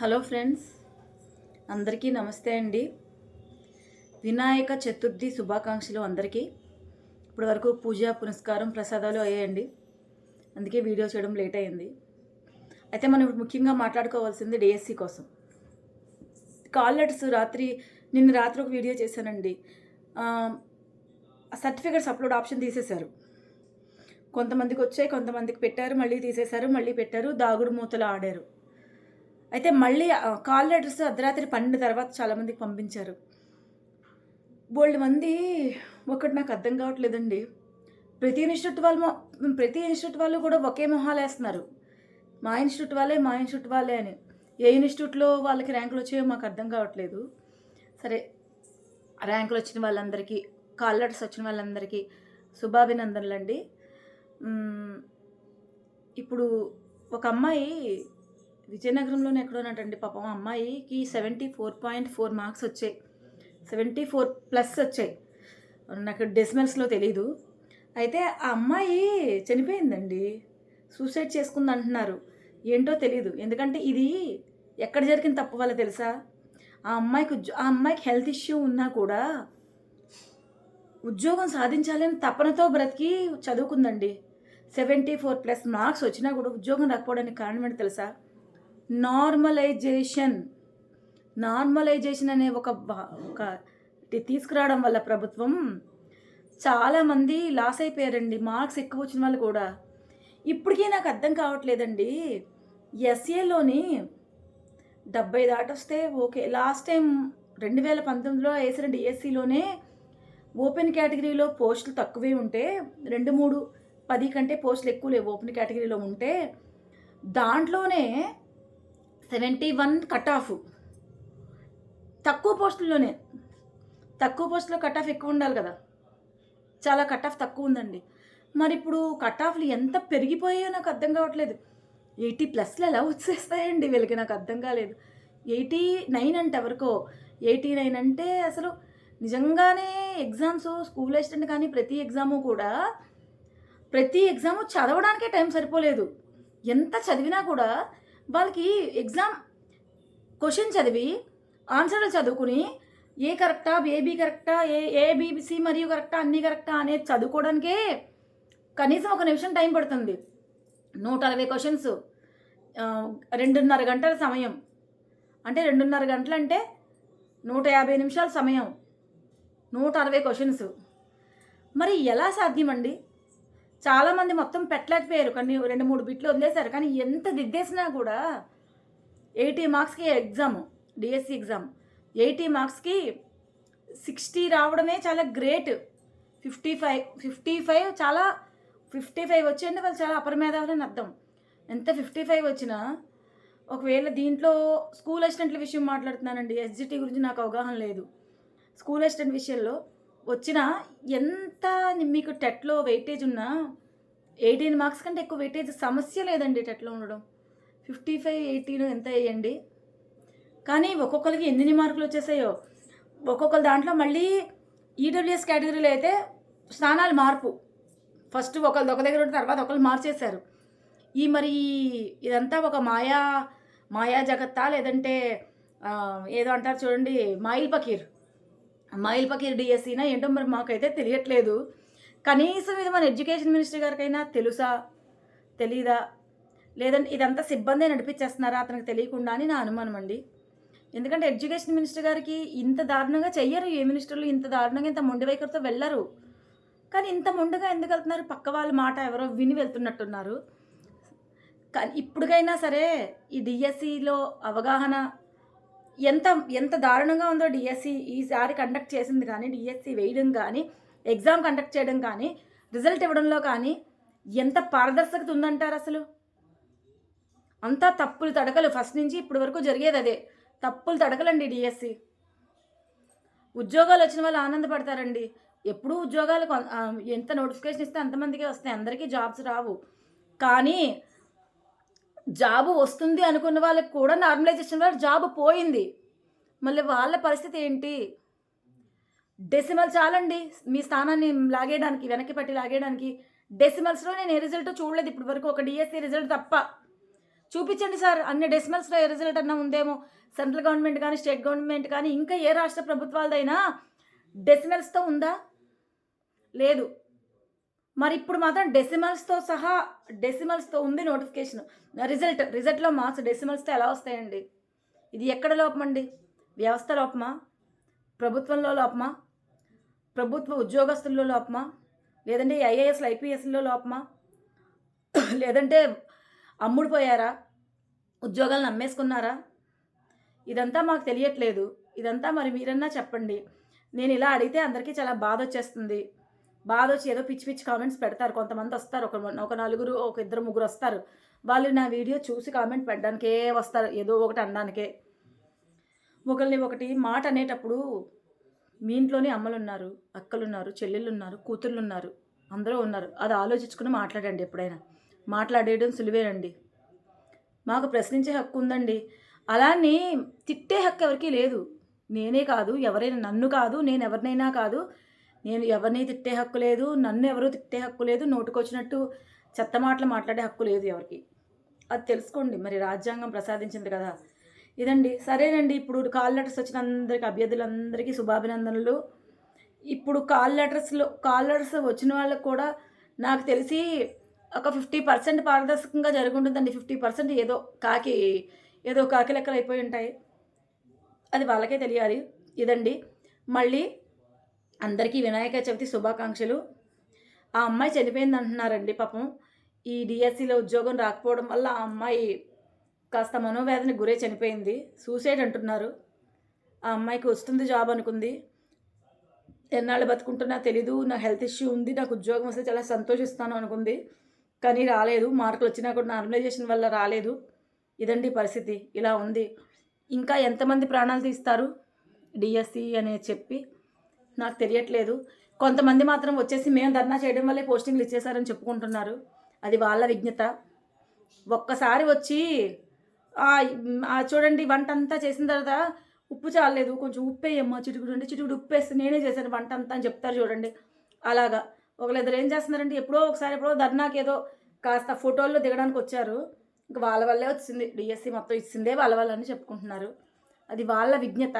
Hello friends అందరికీ నమస్తే అండి. వినాయక చతుర్థి శుభాకాంక్షలు అందరికీ. ఇప్పటి వరకు పూజ పునస్కారం ప్రసాదాలు అయ్యాయండి. అందుకే వీడియో చేయడం లేట్ అయింది. అయితే మనం ఇప్పుడు ముఖ్యంగా మాట్లాడుకోవాల్సింది డిఎస్సి కోసం. కాల్ లెటర్స్ రాత్రి నిన్న రాత్రి ఒక వీడియో చేశానండి. సర్టిఫికేట్స్ అప్లోడ్ ఆప్షన్ తీసేశారు. కొంతమందికి వచ్చాయి కొంతమందికి పెట్టారు మళ్ళీ తీసేశారు మళ్ళీ పెట్టారు దాగుడు మూతలు ఆడారు. అయితే మళ్ళీ కాల్ లెటర్స్ అర్ధరాత్రి పన్నెండు తర్వాత చాలామందికి పంపించారు. బోల్డ్ మంది ఒకటి నాకు అర్థం కావట్లేదండి. ప్రతి ఇన్స్టిట్యూట్ వాళ్ళు ప్రతి ఇన్స్టిట్యూట్ వాళ్ళు కూడా ఒకే మొహాలు వేస్తున్నారు. మా ఇన్స్టిట్యూట్ వాళ్ళే మా ఇన్స్టిట్యూట్ వాళ్ళే అని. ఏ ఇన్స్టిట్యూట్లో వాళ్ళకి ర్యాంకులు వచ్చాయో మాకు అర్థం కావట్లేదు. సరే ర్యాంకులు వచ్చిన వాళ్ళందరికీ కాల్ లెటర్స్ వచ్చిన వాళ్ళందరికీ శుభాభినందనలు అండి ఇప్పుడు ఒక అమ్మాయి విజయనగరంలోనే ఎక్కడోనటండి. పాపం అమ్మాయికి seventy four point four marks వచ్చాయి. సెవెంటీ ఫోర్ ప్లస్ వచ్చాయి. నాకు డెసిమల్స్లో తెలీదు. అయితే ఆ అమ్మాయి చనిపోయిందండి. సూసైడ్ చేసుకుంది అంటున్నారు ఏంటో తెలీదు. ఎందుకంటే ఇది ఎక్కడ జరిగిన తప్పు వల్ల తెలుసా? ఆ అమ్మాయికి ఆ అమ్మాయికి హెల్త్ ఇష్యూ ఉన్నా కూడా ఉద్యోగం సాధించాలని తపనతో బ్రతికి చదువుకుందండి. సెవెంటీ ఫోర్ ప్లస్ మార్క్స్ వచ్చినా కూడా ఉద్యోగం రాకపోవడానికి కారణం ఏంటి తెలుసా? నార్మలైజేషన్. నార్మలైజేషన్ అనే ఒక ఒకటి తీసుకురావడం వల్ల ప్రభుత్వం చాలామంది లాస్ అయిపోయారండి. మార్క్స్ ఎక్కువ వచ్చిన వాళ్ళు కూడా. ఇప్పటికీ నాకు అర్థం కావట్లేదండి. ఎస్ఏలోని డెబ్బై దాటొస్తే ఓకే. లాస్ట్ టైం రెండు వేల పంతొమ్మిదిలో వేసిన డిఎస్సిలోనే ఓపెన్ కేటగిరీలో పోస్టులు తక్కువే ఉంటే రెండు మూడు పది కంటే పోస్టులు ఎక్కువ లేవు ఓపెన్ కేటగిరీలో ఉంటే దాంట్లోనే సెవెంటీ వన్ కట్ ఆఫ్ తక్కువ పోస్టుల్లోనే. తక్కువ పోస్టులో కట్ ఆఫ్ ఎక్కువ ఉండాలి కదా. చాలా కట్ ఆఫ్ తక్కువ ఉందండి. మరి ఇప్పుడు కట్ ఆఫ్లు ఎంత పెరిగిపోయాయో నాకు అర్థం కావట్లేదు. ఎయిటీ ప్లస్లు ఎలా వచ్చేస్తాయండి వీళ్ళకి నాకు అర్థం కాలేదు. ఎయిటీ నైన్ అంటే ఎవరికో. ఎయిటీ నైన్ అంటే అసలు నిజంగానే ఎగ్జామ్స్ స్కూల్ అసిస్టెంట్ కానీ ప్రతి ఎగ్జాము కూడా ప్రతి ఎగ్జాము చదవడానికే టైం సరిపోలేదు. ఎంత చదివినా కూడా వాళ్ళకి ఎగ్జామ్ క్వశ్చన్ చదివి ఆన్సర్లు చదువుకుని ఏ కరెక్టా ఏబీ కరెక్టా ఏ ఏబీసీ మరియు కరెక్టా అన్నీ కరెక్టా అనేది చదువుకోవడానికే కనీసం ఒక నిమిషం టైం పడుతుంది. నూట అరవై క్వశ్చన్స్ రెండున్నర గంటల సమయం. అంటే రెండున్నర గంటలు అంటే నూట యాభై నిమిషాల సమయం. నూట అరవై క్వశ్చన్స్. మరి ఎలా సాధ్యమండి? చాలామంది మొత్తం పెట్టలేకపోయారు. కానీ రెండు మూడు బిట్లు వదిలేశారు. కానీ ఎంత దిద్దేసినా కూడా ఎయిటీ మార్క్స్కి ఎగ్జామ్ డిఎస్సి ఎగ్జామ్ ఎయిటీ మార్క్స్కి సిక్స్టీ రావడమే చాలా great. Fifty five fifty five చాలా ఫిఫ్టీ ఫైవ్ వచ్చేయండి వాళ్ళు చాలా అపరమేధావులని అర్థం. ఎంత ఫిఫ్టీ ఫైవ్ వచ్చినా ఒకవేళ దీంట్లో స్కూల్ అసిస్టెంట్ల విషయం మాట్లాడుతున్నానండి ఎస్జిటి గురించి నాకు అవగాహన లేదు. స్కూల్ అసిస్టెంట్ విషయంలో వచ్చిన ఎంత మీకు టెట్లో వెయిటేజ్ ఉన్నా ఎయిటీన్ మార్క్స్ కంటే ఎక్కువ వెయిటేజ్ సమస్య లేదండి టెట్లో ఉండడం. ఫిఫ్టీ ఫైవ్ ఎయిటీన్ ఎంత వేయండి కానీ ఒక్కొక్కరికి ఎన్ని మార్కులు వచ్చేసాయో. ఒక్కొక్కరు దాంట్లో మళ్ళీ ఈడబ్ల్యూఎస్ కేటగిరీలో అయితే స్థానాలు మార్పు. ఫస్ట్ ఒకళ్ళు ఒక దగ్గర ఉంటే తర్వాత ఒకళ్ళు మార్చేశారు. ఈ మరి ఇదంతా ఒక మాయా మాయా జగత్తా లేదంటే ఏదో అంటారు చూడండి మాయిల్ పకీర్. మాయిల్ పకీర్ డిఎస్సీనా ఏంటో మరి మాకైతే తెలియట్లేదు. కనీసం ఇది మన ఎడ్యుకేషన్ మినిస్టర్ గారికైనా తెలుసా? తెలీదా? లేదంటే ఇదంతా సిబ్బందే నడిపించేస్తున్నారా అతనికి తెలియకుండా అని నా అనుమానం అండి. ఎందుకంటే ఎడ్యుకేషన్ మినిస్టర్ గారికి ఇంత దారుణంగా చెయ్యరు. ఏ మినిస్టర్లు ఇంత దారుణంగా ఇంత మొండి వైఖరితో వెళ్ళరు. కానీ ఇంత మొండిగా ఎందుకు వెళ్తున్నారు? పక్క వాళ్ళ మాట ఎవరో విని వెళ్తున్నట్టున్నారు. కానీ ఇప్పటికైనా సరే ఈ డిఎస్సిలో అవగాహన ఎంత ఎంత దారుణంగా ఉందో డిఎస్సి ఈసారి కండక్ట్ చేసింది కానీ డిఎస్సి వేయడం కానీ ఎగ్జామ్ కండక్ట్ చేయడం కానీ రిజల్ట్ ఇవ్వడంలో కానీ ఎంత పారదర్శకత ఉందంటారు అసలు? అంతా తప్పులు తడకలు. ఫస్ట్ నుంచి ఇప్పటి వరకు జరిగేది అదే. తప్పులు తడకలండి డిఎస్సి ఉద్యోగాలు వచ్చిన వాళ్ళు ఆనందపడతారండి. ఎప్పుడూ ఉద్యోగాలు ఎంత నోటిఫికేషన్ ఇస్తే అంతమందికే వస్తాయి. అందరికీ జాబ్స్ రావు. కానీ జాబు వస్తుంది అనుకున్న వాళ్ళకి కూడా నార్మలైజేషన్ వల్ల జాబ్ పోయింది. మళ్ళీ వాళ్ళ పరిస్థితి ఏంటి? డెసిమల్ చాలండి. మీ స్థానాన్ని లాగేయడానికి వెనక్కి పట్టి లాగేయడానికి డెసిమల్స్లో నేను ఏ రిజల్ట్ చూడలేదు ఇప్పటి వరకు. ఒక డిఎస్సి రిజల్ట్ తప్ప. చూపించండి సార్ అన్ని డెసిమల్స్ రిజల్ట్ అన్నా ఉందేమో. సెంట్రల్ గవర్నమెంట్ కానీ స్టేట్ గవర్నమెంట్ కానీ ఇంకా ఏ రాష్ట్ర ప్రభుత్వాలదైనా డెసిమల్స్తో ఉందా? లేదు. మరి ఇప్పుడు మాత్రం డెసిమల్స్తో సహా డెసిమల్స్తో ఉంది నోటిఫికేషన్. రిజల్ట్ రిజల్ట్లో మార్క్స్ డెసిమల్స్తో ఎలా వస్తాయండి? ఇది ఎక్కడ లోపం అండి? వ్యవస్థ లోపమా? ప్రభుత్వంలో లోపమా? ప్రభుత్వ ఉద్యోగస్తుల్లో లోపమా? లేదంటే ఐఏఎస్లు ఐపీఎస్లో లోపమా? లేదంటే అమ్ముడు పోయారా ఉద్యోగాలను అమ్మేసుకున్నారా ఇదంతా మాకు తెలియట్లేదు. ఇదంతా మరి మీరన్నా చెప్పండి. నేను ఇలా అడిగితే అందరికీ చాలా బాధ వచ్చేస్తుంది బాధ వచ్చి ఏదో పిచ్చి పిచ్చి కామెంట్స్ పెడతారు. కొంతమంది వస్తారు. ఒక ఒక నలుగురు ఒక ఇద్దరు ముగ్గురు వస్తారు. వాళ్ళు నా వీడియో చూసి కామెంట్ పెట్టడానికే వస్తారు. ఏదో ఒకటి అనడానికే. ఒకరిని ఒకటి మాట అనేటప్పుడు మీ ఇంట్లోనే అమ్మలు ఉన్నారు అక్కలు ఉన్నారు చెల్లెళ్ళు ఉన్నారు కూతుర్లు ఉన్నారు అందరూ ఉన్నారు. అది ఆలోచించుకుని మాట్లాడండి ఎప్పుడైనా. మాట్లాడేయడం సులువేనండి. మాకు ప్రశ్నించే హక్కు ఉందండి. అలానే తిట్టే హక్కు ఎవరికీ లేదు. నేనే కాదు ఎవరైనా నన్ను కాదు నేను ఎవరినైనా కాదు. నేను ఎవరిని తిట్టే హక్కు లేదు నన్ను ఎవరు తిట్టే హక్కు లేదు నోటుకొచ్చినట్టు చెత్త మాటలు మాట్లాడే హక్కు లేదు ఎవరికి. అది తెలుసుకోండి మరి రాజ్యాంగం ప్రసాదించింది కదా. ఇదండి సరేనండి ఇప్పుడు కాల్ లెటర్స్ వచ్చిన అందరికి అభ్యర్థులందరికీ శుభాభినందనలు. ఇప్పుడు కాల్ లెటర్స్లో కాల్ లెటర్స్ వచ్చిన వాళ్ళకు కూడా నాకు తెలిసి ఒక ఫిఫ్టీ పర్సెంట్ పారదర్శకంగా జరుగుంటుందండి. ఫిఫ్టీ పర్సెంట్ ఏదో కాకి ఏదో కాకి లెక్కలు అయిపోయి ఉంటాయి. అది వాళ్ళకే తెలియాలి. ఇదండి మళ్ళీ అందరికీ వినాయక చవితి శుభాకాంక్షలు. ఆ అమ్మాయి చనిపోయింది అంటున్నారండి పాపం. ఈ డిఎస్సిలో ఉద్యోగం రాకపోవడం వల్ల ఆ అమ్మాయి కాస్త మనోవేదన గురై చనిపోయింది. సూసైడ్ అంటున్నారు. ఆ అమ్మాయికి వస్తుంది జాబ్ అనుకుంది. ఎన్నాళ్ళు బతుకుంటున్నా తెలీదు నా హెల్త్ ఇష్యూ ఉంది నాకు ఉద్యోగం వస్తే చాలా సంతోషిస్తాను అనుకుంది. కానీ రాలేదు మార్కులు వచ్చినా కూడా నార్మలైజేషన్ వల్ల రాలేదు. ఇదండి పరిస్థితి ఇలా ఉంది. ఇంకా ఎంతమంది ప్రాణాలు తీస్తారు? డిఎస్సి అని చెప్పి నాకు తెలియట్లేదు. కొంతమంది మాత్రం వచ్చేసి మేము ధర్నా చేయడం వల్లే పోస్టింగ్లు ఇచ్చేసారని చెప్పుకుంటున్నారు. అది వాళ్ళ విజ్ఞత. ఒక్కసారి వచ్చి చూడండి వంట అంతా చేసిన తర్వాత ఉప్పు చాలలేదు. కొంచెం ఉప్పు వేయమ్మా చిటుకుడు అంటే చిటుకుడు ఉప్పు వేస్తే నేనే చేశాను వంట అంతా అని చెప్తారు చూడండి. అలాగా. ఒకళ్ళిద్దరు ఏం చేస్తున్నారంటే ఎప్పుడో ఒకసారి ఎప్పుడో ధర్నాకి ఏదో కాస్త ఫోటోల్లో దిగడానికి వచ్చారు. ఇంకా వాళ్ళ వల్లే వచ్చింది. డిఎస్సి మొత్తం ఇచ్చిందే వాళ్ళ వాళ్ళని చెప్పుకుంటున్నారు. అది వాళ్ళ విజ్ఞత.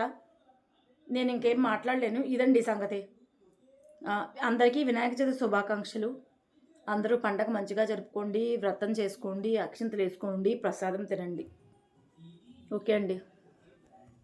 నేను ఇంకేం మాట్లాడలేను. ఇదండి సంగతి. అందరికీ వినాయక చవితి శుభాకాంక్షలు. అందరూ పండగ మంచిగా జరుపుకోండి వ్రతం చేసుకోండి అక్షింతలు వేసుకోండి ప్రసాదం తినండి. ఓకే అండి.